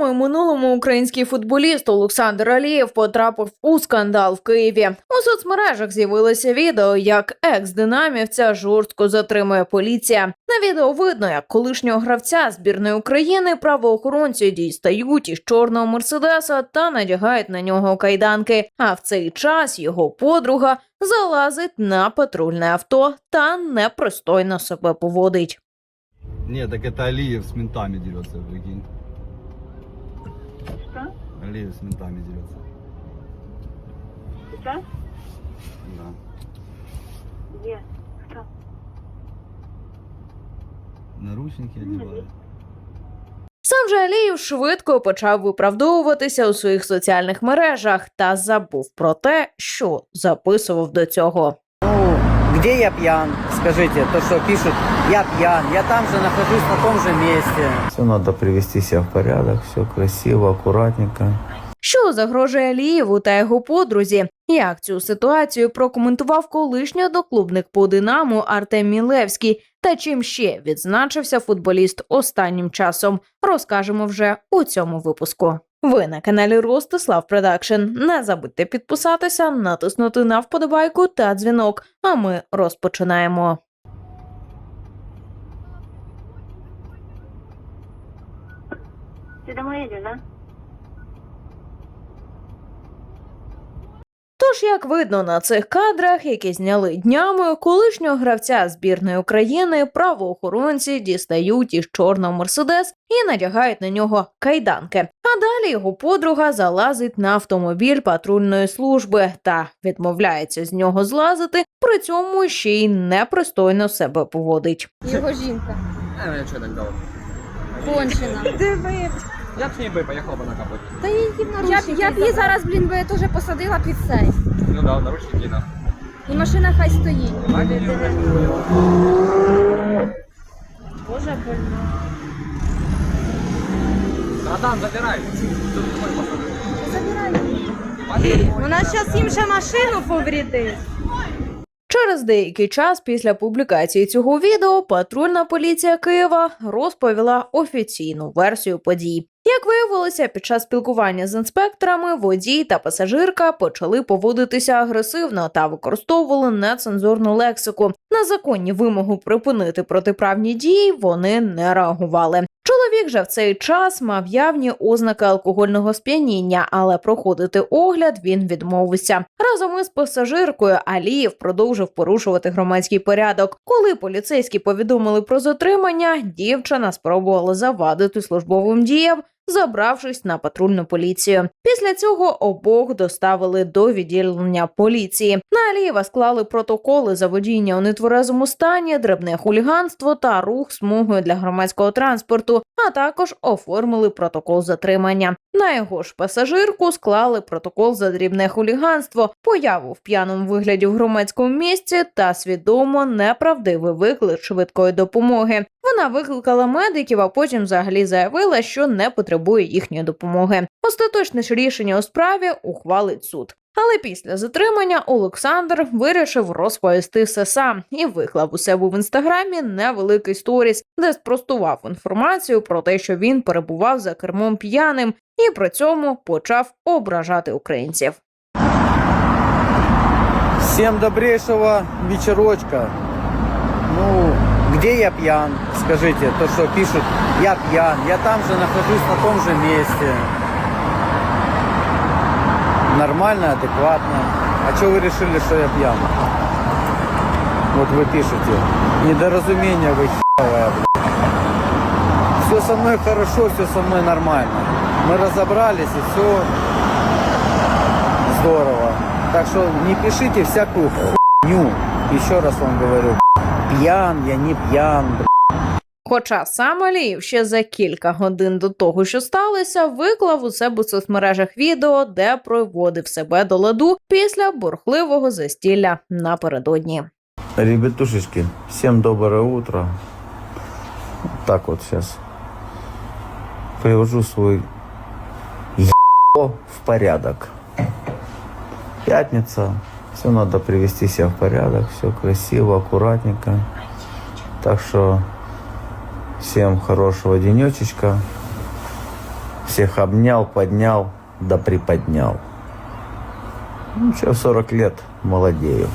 Відомий у минулому український футболіст Олександр Алієв потрапив у скандал в Києві. У соцмережах з'явилося відео, як екс-динамівця жорстко затримує поліція. На відео видно, як колишнього гравця збірної України правоохоронці дістають із чорного мерседеса та надягають на нього кайданки. А в цей час його подруга залазить на патрульне авто та непристойно себе поводить. Не, так это Алиев с ментами дерется, прикинь. Что? Алиев с ментами дерется. Сейчас? Да. Где? Кто? Наручники одевают. Сам же Алієв швидко почав виправдовуватися у своїх соціальних мережах та забув про те, що записував до цього. Ну, где я пьян? Скажите, то, что пишут, я пьян, я там же нахожусь на том же месте. Все надо привести себя в порядок, все красиво, аккуратненько. Що загрожує Алієву та його подрузі? Як цю ситуацію прокоментував колишній одноклубник по Динамо Артем Мілевський та чим ще відзначився футболіст останнім часом, розкажемо вже у цьому випуску. Ви на каналі Ростислав Продакшн. Не забудьте підписатися, натиснути на вподобайку та дзвінок. А ми розпочинаємо. Едешь, да? Тож, як видно на цих кадрах, які зняли днями, колишнього гравця збірної України правоохоронці дістають із чорного мерседес і надягають на нього кайданки. А далі його подруга залазить на автомобіль патрульної служби та відмовляється з нього злазити, при цьому ще й непристойно себе поводить. Його жінка. А, я Я б с ней бы поехал бы на капоте. Та її в Я, б- я б її зараз, блін, би теж посадила під цей. Ну да, наручники, да. І машина хай стоїть. Не, не. Боже, больно. Братан, забирай. Тут твой посадок. Забирай. Вона зараз їм ще машину поврідить. Через деякий час після публікації цього відео патрульна поліція Києва розповіла офіційну версію подій. Як виявилося, під час спілкування з інспекторами водій та пасажирка почали поводитися агресивно та використовували нецензурну лексику. На законні вимоги припинити протиправні дії вони не реагували. Чоловік же в цей час мав явні ознаки алкогольного сп'яніння, але проходити огляд він відмовився. Разом із пасажиркою Алієв продовжив порушувати громадський порядок. Коли поліцейські повідомили про затримання, дівчина спробувала завадити службовим діям. Забравшись на патрульну поліцію, після цього обох доставили до відділення поліції. На Алієва склали протоколи за водіння у нетверезому стані, дрібне хуліганство та рух смугою для громадського транспорту, а також оформили протокол затримання. На його ж пасажирку склали протокол за дрібне хуліганство, появу в п'яному вигляді в громадському місці та свідомо неправдивий виклик швидкої допомоги. Вона викликала медиків, а потім взагалі заявила, що не потребує їхньої допомоги. Остаточне ж рішення у справі ухвалить суд. Але після затримання Олександр вирішив розповісти все сам і виклав у себе в інстаграмі невеликий сторіс, де спростував інформацію про те, що він перебував за кермом п'яним, і при цьому почав ображати українців. Всем добрейшего вечерочка. Ну, где я пьян? Скажите, то, что пишут, я пьян, я там же нахожусь на том же месте. Нормально, адекватно. А что вы решили, что я пьян? Вот вы пишете. Недоразумение вы блядь. Все со мной хорошо, все со мной нормально. Мы разобрались и все здорово. Так что не пишите всякую хуйню. Еще раз вам говорю. Пьян, я не блядь. Хоча сам Алієв ще за кілька годин до того, що сталося, виклав у себе в соцмережах відео, де проводив себе до ладу після бурхливого застілля напередодні. Ребятушечки, всем доброе утро. Так вот сейчас привожу свой ебо в порядок. Пятница, все надо привести себя в порядок, все красиво, аккуратненько. Так что всем хорошего денечечка. Всех обнял, поднял, да приподнял. Ну, что, в 40 лет молодею.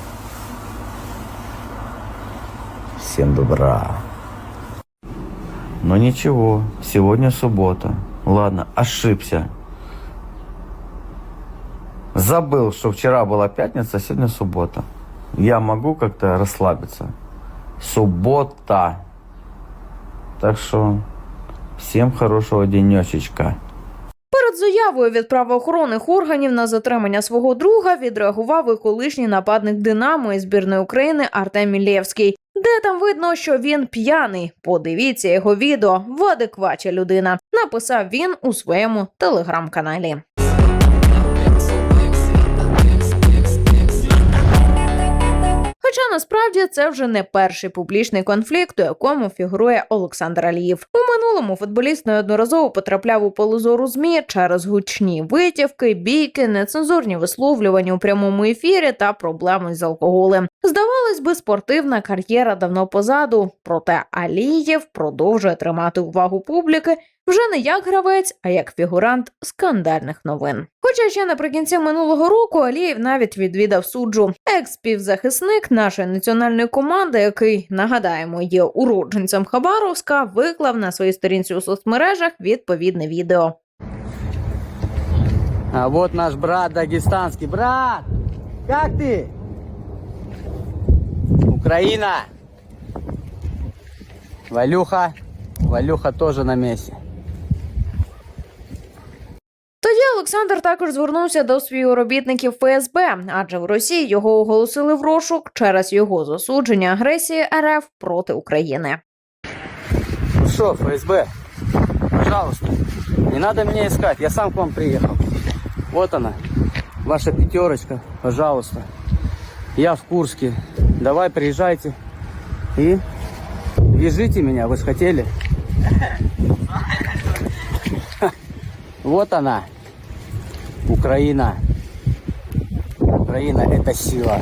Всем добра. Но ничего, сегодня суббота. Ладно, ошибся. Забыл, что вчера была пятница, а сегодня суббота. Я могу как-то расслабиться. Суббота. Так что всем хорошего денечечка. Перед заявою від правоохоронних органів на затримання свого друга відреагував і колишній нападник Динамо із збірної України Артем Мілєвський. Де там видно, що він п'яний? Подивіться його відео в адекваті людина. Написав він у своєму телеграм-каналі. Хоча насправді це вже не перший публічний конфлікт, у якому фігурує Олександр Алієв. У минулому футболіст неодноразово потрапляв у поле зору змі через гучні витівки, бійки, нецензурні висловлювання у прямому ефірі та проблеми з алкоголем. Здавалось би, спортивна кар'єра давно позаду, проте Алієв продовжує тримати увагу публіки вже не як гравець, а як фігурант скандальних новин. Хоча ще наприкінці минулого року Алієв навіть відвідав суджу. Екс-півзахисник нашої національної команди, який нагадаємо є уродженцем Хабаровська, виклав на своїй сторінці у соцмережах відповідне відео. А вот наш брат дагестанский. Брат, как ты? Украина. Валюха. Валюха тоже на месте. Тоді Олександр також звернувся до співробітників ФСБ, адже в Росії його оголосили в розшук через його засудження агресії РФ проти України. Ну что, ФСБ, пожалуйста, не надо меня искать, я сам к вам приехал. Вот она, ваша пятерочка, пожалуйста. Я в Курске. Давай, приезжайте и вяжите меня, вы же хотели. Вот она, Украина. Украина – это сила.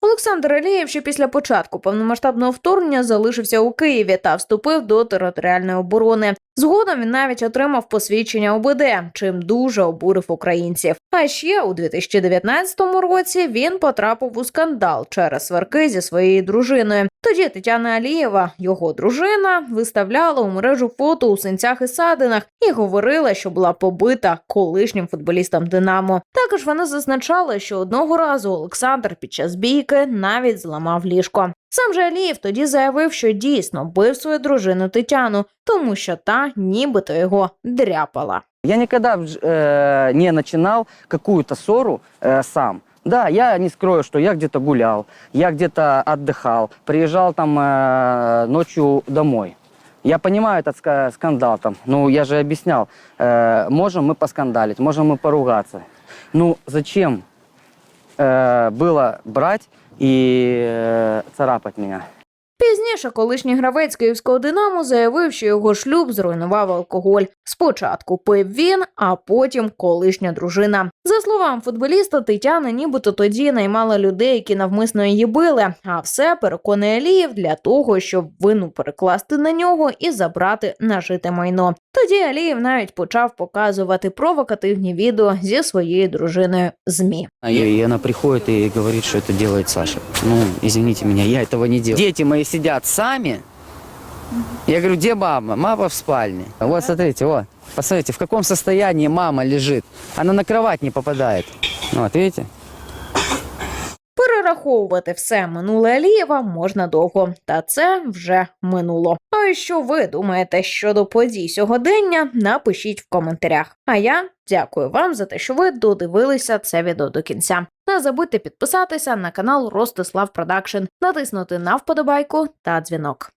Олександр Алієв ще після початку повномасштабного вторгнення залишився у Києві та вступив до територіальної оборони. Згодом він навіть отримав посвідчення ОБД, чим дуже обурив українців. А ще у 2019 році він потрапив у скандал через сварки зі своєю дружиною. Тоді Тетяна Алієва, його дружина, виставляла у мережу фото у синцях і садинах і говорила, що була побита колишнім футболістом Динамо. Також вона зазначала, що одного разу Олександр під час бійки навіть зламав ліжко. Сам же Алієв тоді заявив, що дійсно бив свою дружину Тетяну, тому що та нібито його дряпала. Я никогда э, не начинал какую-то ссору э, сам. Да, я не скрою, что я где-то гулял, я где-то отдыхал, приезжал там э, ночью домой. Я понимаю этот ска- скандал там, ну я же объяснял, э, можем мы поскандалить, можем мы поругаться. Ну зачем э, было брать и э, царапать меня? Пізніше колишній гравець київського динамо заявив, що його шлюб зруйнував алкоголь. Спочатку пив він, а потім колишня дружина. За словами футболіста, Тетяна нібито тоді наймала людей, які навмисно її били. А все переконує Алієв для того, щоб вину перекласти на нього і забрати нажите майно. Тоді Алієв навіть почав показувати провокативні відео зі своєю дружиною змі. А И она приходит и говорит, что это делает Саша. Ну, извините меня, я этого не делаю. Дети мои сидят сами. Я говорю, где мама? Мама в спальне. Вот, смотрите, вот. Посмотрите, в каком состоянии мама лежит. Она на кровать не попадает. Вот, видите? Перераховувати все минуле Алієва можна довго, та це вже минуло. А що ви думаєте щодо подій сьогодення? Напишіть в коментарях. А я дякую вам за те, що ви додивилися це відео до кінця. Не забудьте підписатися на канал Ростислав Продакшн, натиснути на вподобайку та дзвінок.